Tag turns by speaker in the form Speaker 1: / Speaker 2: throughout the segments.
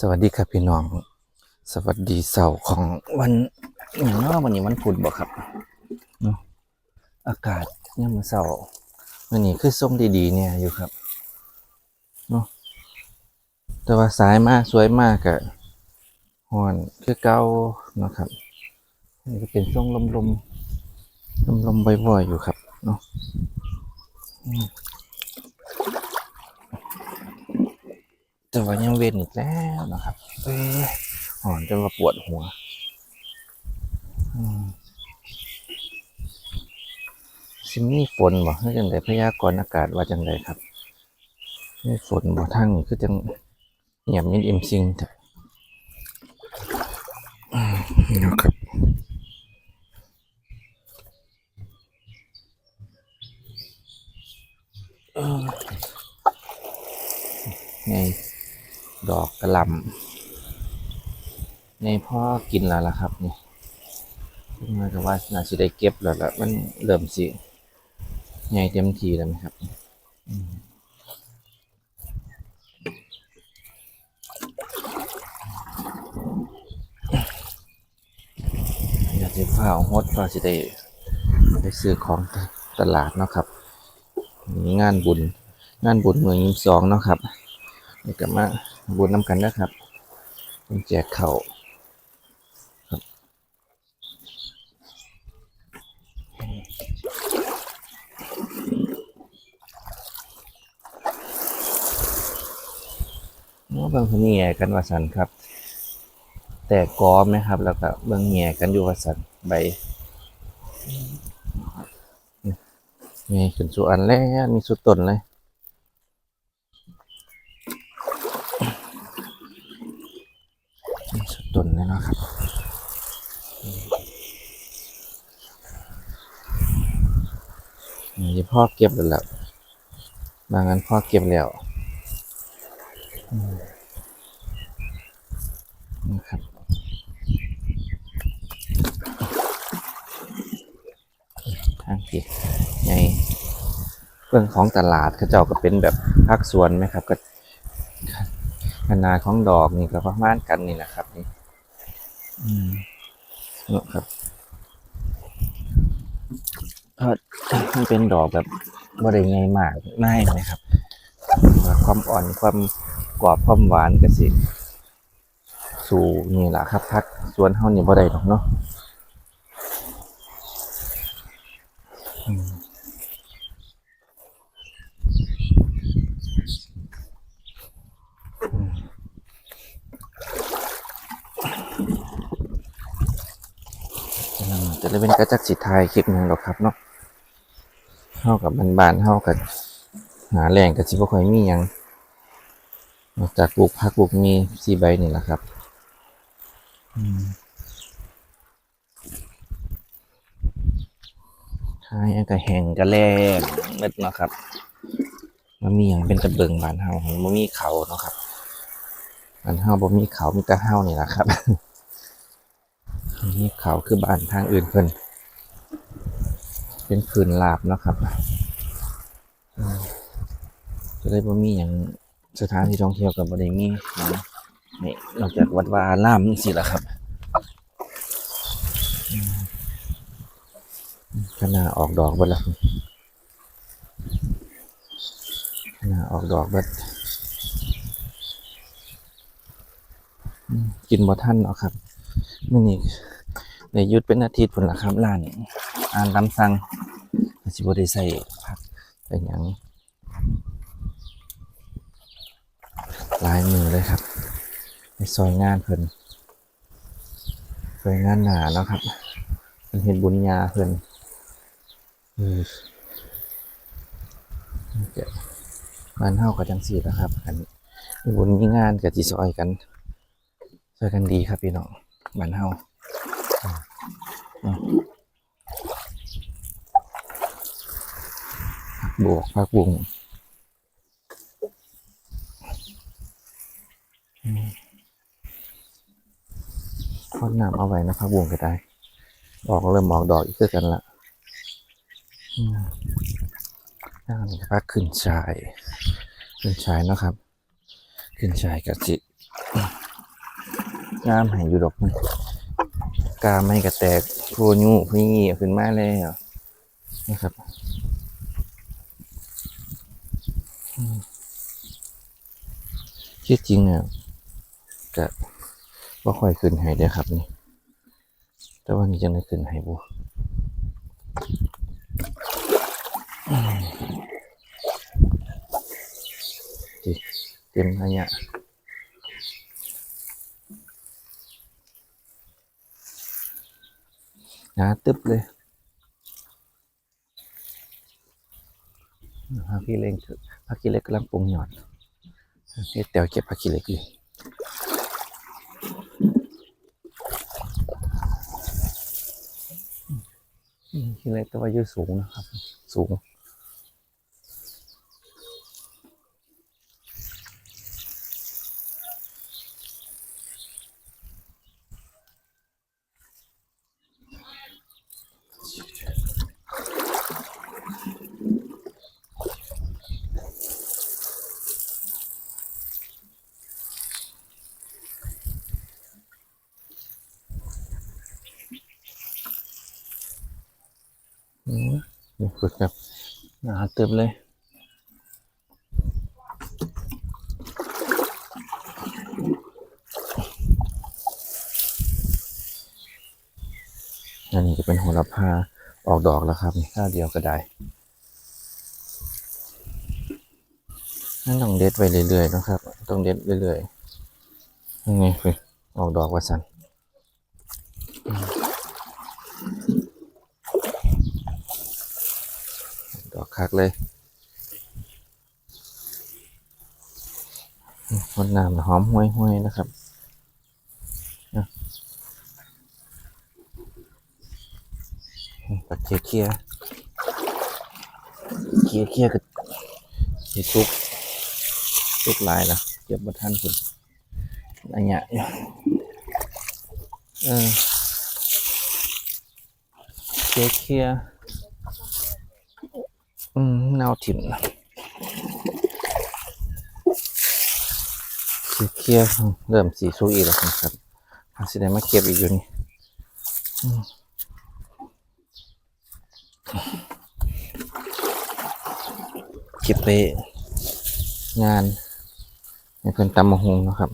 Speaker 1: สวัสดีครับพี่น้อง สวัสดีเสาร์ของวันอย่างน้อวันนี้วันพุธบ่ครับเนาะอากาศเนี่ยมันเสาร์วันนี้คือส่งดีๆ เนี่ยอยู่ครับเนาะแต่ว่าสายมากสวยมากกะฮอนคือเก่าเนาะครับนี่ก็เป็นช่วงลมๆลมๆบ่อยๆอยู่ครับเนาะอืม แต่ว่ายังเวียนอีกแล้วนะครับเอ้ยหอนจนว่าปวดหัวอืมซิมีฝนบ่คือจังไดพยากรณ์อากาศว่าจังไดครับมีฝนบ่ทั้งคือจังเงียบมิดอิมซิงแท้อืมนี่เนาะครับเออไง ดอกกระลำในพ่อกินแล้วล่ะครับนี่ขึ้นมาก็ว่าน่าจะได้เก็บแล้วละมันเริ่มสิใหญ่เต็มทีแล้วไหมครับอยากจะพาเอาฮดพาสิได้ไปซื้อของตลาดเนาะครับ งานบุญ งานบุญเมืองยิมสองเนาะครับ นี่ก็มาบุญน้ำกันนะครับเป็นแจกเขาครับว่าบางคนแง่กันวาสันครับ แต่กอไหมครับ แล้วก็เบิ่งแง่กันอยู่วาสันใบนี่ขึ้นสู่อันแรกมีสุดต้นเลย สุดต้นเลยเนาะครับ นี่พ่อเก็บแล้วล่ะบางอันพ่อเก็บแล้วอืมนะครับทางที่ในเรื่องของตลาดเขาเจ้าก็เป็นแบบภาคส่วนไหมครับ ก็ขนาดของดอกนี่ก็ประมาณกันนี่นะครับนี่อืมนะครับ ถ้ามันเป็นดอกแบบบริไงมากไม่นะครับ ความอ่อนความกรอบความหวานก็สิสู่นี่แหละครับพักสวนเฮานี่บ่ได้หรอกเนาะจะได้เป็นกระจักสิทายคลิปหนึ่งหรอกครับเนาะ เท่ากับบ้านๆเท่ากับหาแหล่งกับสิบ่ค่อยมียังนอกจากปลูกผักปลูกมีสีใบนี่แหละครับอืมทายอันก็แห้งก็แล้งเม็ดนะครับมันมีอย่างเป็นตะเบิงบานเฮาบ่มีเขาเนาะครับบานเฮาบ่มีเขามีแต่เฮานี่แหละครับนี่เขาคือบ้านทางอื่นเพิ่น เป็นผืนลาบนะครับจะได้บ่มีอย่างสถานที่ท่องเที่ยวกับบ่ได้มีหยังนี่นอกจากวัดวาอารามนี่สิละครับขนาออกดอกบิดละขนาออกดอกบิดกินบ่ทันเนาะครับมื้อนี้ในยุดเป็นอาทิตย์ผลละครับร้าน อ่านตำสั่งสิบ่ได้ใส่ผักเป็นหยังลายมือเลยครับในซอยงานเพิ่นซอยงานหนาเนาะครับเพิ่นเฮ็ดบุญญาเพิ่นเออเดี๋ยวบ้านเฮาก็จังซี่นะครับ อันมีบุญมีงานก็สิซอยกันซอยกันดีครับพี่น้องบ้านเฮา บวกพักบุงทอดน้ำเอาไว้นะพักบุงก็ได้ดอกเริ่มออกดอกอีกคือกันละอืมน่านี่พักขึ้นชาย ขึ้นชายนะครับ ขึ้นชายกับจิงามให้อยู่ดอกกาไม่กระแตกโพยูพี่ขึ้นมาแล้วนะครับอืม ที่จริงเนี่ยจะว่าค่อยขึ้นให้เด้อครับนี่ แต่ว่านี่จะได้ขึ้นให้บุจิเต็มอันเนี้ยหนาตึ๊บเลยพักขี้เล็กพักขี้เล็กกำลังปรุงหยอด เฮ็ดแตวเก็บผักขี้เล็กอยู่ขี้เล็กแต่ว่ายืดสูงนะครับ สูง อืมนี่ ฝึกแบบหนาเติบเลยอันนี้จะเป็นโหระพาออกดอกแล้วครับนี่ข้าเดียวก็ได้นั่นต้องเด็ดไปเรื่อยๆนะครับ ต้องเด็ดเรื่อยๆยังไงคือออกดอกว่าสัน ดอก คักเลยมันน้ำหอมห้วยๆนะครับปัดเคียเคียเคียเคียก็สิซุกซุกลายละเก็บบัทันคุณอันเนี้ยเออเคียเคีย อืมแนวถิ่นนะสีเขียวเริ่มสีสู้อีกแล้วครับอาสิได้มาเก็บอีกอยู่นี่เก็บไปงานในเพื่อนตำมะฮงนะครับ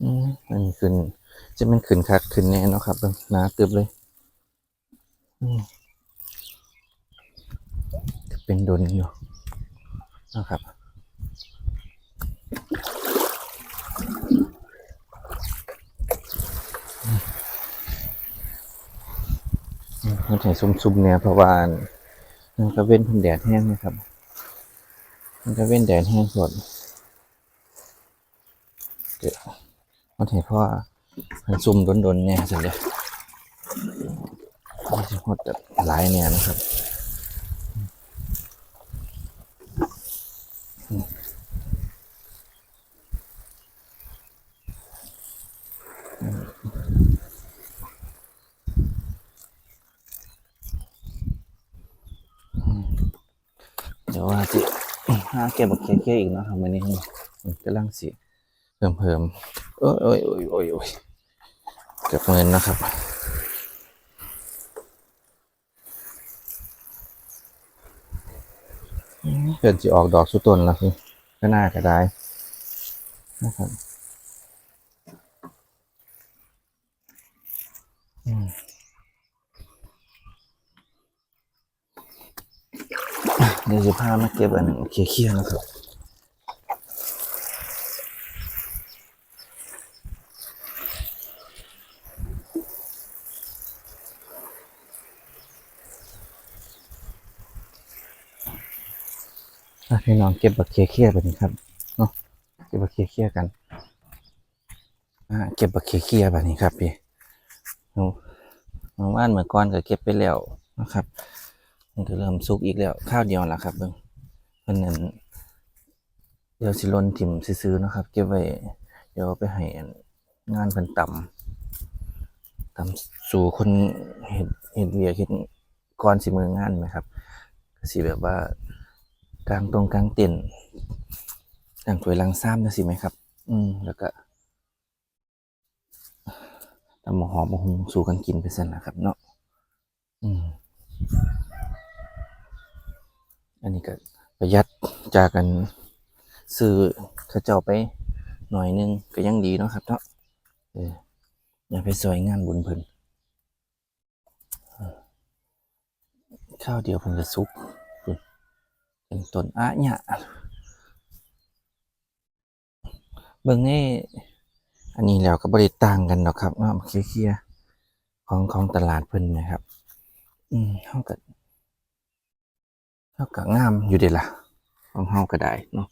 Speaker 1: อืมอันนี้ขึ้น จะเป็นขึ้นคักขึ้นแน่เนาะครับเบิ่งหนาเติบเลยเป็นดนอยู่นะครับมันใส่ซุ่มๆเนี่ยเพราะว่ามันก็เว้นพิ่นแดดแห้งนะครับมันก็เว้นแดดแห้งสดเดี๋ยวมันเห็นเพราะว่า มันซุ่มโดนๆเนี่ยสิเลยมันจะหดแบบหลายเนี่ยนะครับเดี๋ยวว่าสิหาเก็บบักเคี้ยๆอีกเนาะครับวันนี้กำลังสิเพิ่มเพิ่ม โอ้ยโอ้ยโอ้ยโอ้ยโอ้ยเก็บเงินนะครับเพื่อนจะออกดอกสุดต้นแล้วคือก็น่าจะได้นะครับเดี๋ยวจะพามาเก็บอันหนึ่งเคลียร์ๆนะครับ พี่น้องเก็บบักเคียเคียแบบนี้ครับเนาะเก็บบักเคียเคียกันอ่าเก็บบักเคียเคียแบบนี้ครับพี่เนาะเมื่อวานเมื่อก่อนก็เก็บไปแล้วนะครับมันก็เริ่มสุกอีกแล้วข้าวเดียวละครับเบิ่งเพิ่นนั่นเดี๋ยวสิลนถิ่มซื้อๆนะครับ เก็บไว้เดี๋ยวไปให้งานเพิ่นต่ำต่ำสู่คนเห็ดเห็ดเวียเห็ดก่อนสิมืองานไหมครับก็สิแบบว่า กลางตรงกลางเต็นท์กลางถวยลังซ้ำนะสิไหมครับ อืม แล้วก็ตำหมหอมมะฮุงสู่กันกินไปสันนะครับ เนาะอืม อันนี้ก็ประหยัดจากกันซื้อข้าเจ้าไปหน่อยนึงก็ยังดีเนาะครับเนาะเอออย่าไปซอยงานบุญเพิ่นข้าวเดียวเพิ่นจะสุก เป็นต้นอะเนี่ยเบิ่งนี่อันนี้แล้วก็บริต่างกันเนาะครับเนาะเคลียร์ของของตลาดเพิ่นนะครับ อืมเฮาก็เท่ากับงามอยู่เดะล่ะของเฮาก็ได้เนาะ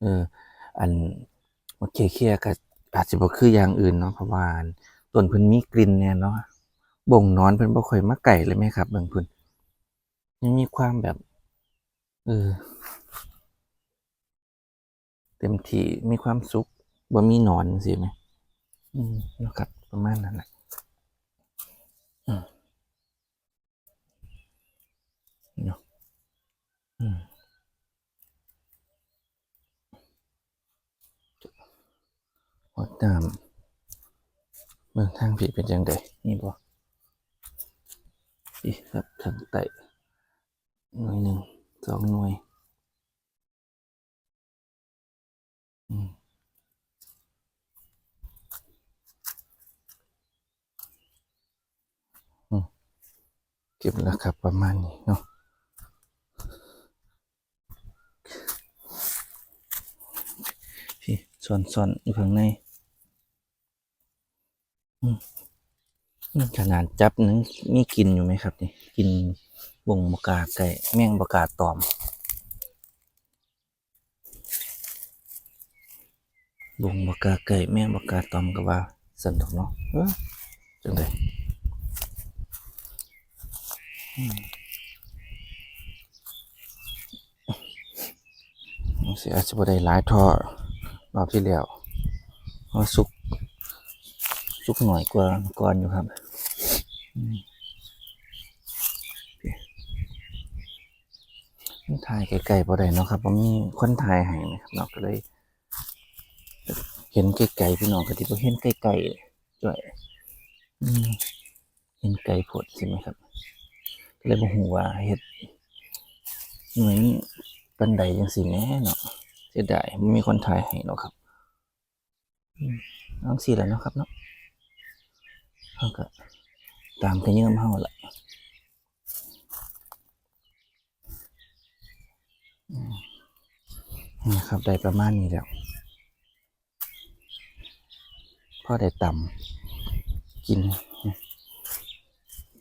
Speaker 1: เออ อันมเขือเคียก็อาจจะบ่คืออย่างอื่นเนาะเพราะว่านต้นเพิ่นมีกลิ่นแน่เนาะบ่งนอนเพิ่นบ่ค่อยมาไก่เลยแม่ครับเบิ่งเพิ่นยังมีความแบบ เออ เต็มที่มีความสุขบ่มีหนอนจังซี่แหมอืมนะครับประมาณนั้นแหละอืมเนาะอืมหดน้ำเมืองทางผีเป็นยังไงนี่บ่อีครับทางไตหน่วยหนึ่ง สองหน่วยอืมเก็บแล้วครับประมาณนี้เนาะพี่ส่วนส่วนอยู่ข้างในอืมขนาดจับนึงมีกินอยู่ไหมครับนี่กิน วงบกาไก่แม่งบกาตอมวงบกาไก่แม่งบกาตอมก็ว่าสันดอกเนาะเออจังไดอืมเสียอาจจะบ่ได้หลายท่อรอบที่แล้วเพราะสุก สุกหน่อยกว่าก่อนอยู่ครับอืมมัน ถ่ายไกลๆพอได้เนาะครับผมมีคนถ่ายให้นะครับเนาะก็เลย เห็นไกลๆพี่น้องก็ที่บ่เห็นไกลๆด้วยอืมเห็นไกลโพดใช่ไหมครับ ก็เลยบ่ฮู้ว่าเฮ็ดเหมือนปันใดจังซี่แน่เนาะเสียดายบ่มีคนถ่ายให้เนาะครับอืมเอาสิแล้วเนาะครับเนาะเขาก็ตามกันเยื่อมเฮาละอืม นะครับได้ประมาณนี้แล้วพ่อได้ตำกิน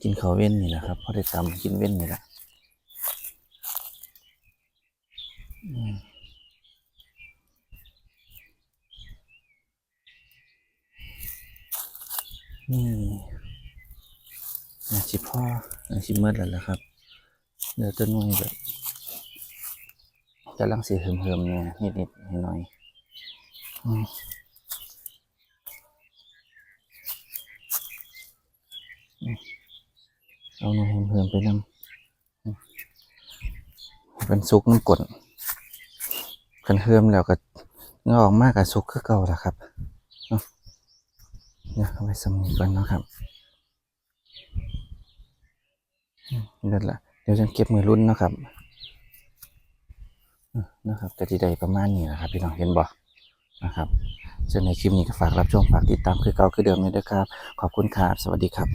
Speaker 1: กินเขาเว้นนี่แหละครับพ่อได้ตำกินเว้นนี่แหละนี่อาชิพ่ออาชิเมื่อแล้วล่ะครับเดี๋ยวต้นไม้แบบ กำลังสีเหิมๆเนี่ยนิดๆหน่อยๆอืมอืมเอาหน่อยเหิมๆไปนำเป็นซุกน้ำกลนกันเหิมแล้วก็งอกมากกับซุกคือเก่าล่ะครับเนาะเนี่ยเอาไว้สำนีก่อนเนาะครับนั่นแหละเดี๋ยวจะเก็บมือรุ่นเนาะครับ นะครับแต่ที่ใดประมาณนี้นะครับ พี่น้องเห็นบ่นะครับส่วนในคลิปนี้ก็ฝากรับชมฝากติดตามคือเก่าคือเดิมเลยนะครับ ขอบคุณครับ สวัสดีครับ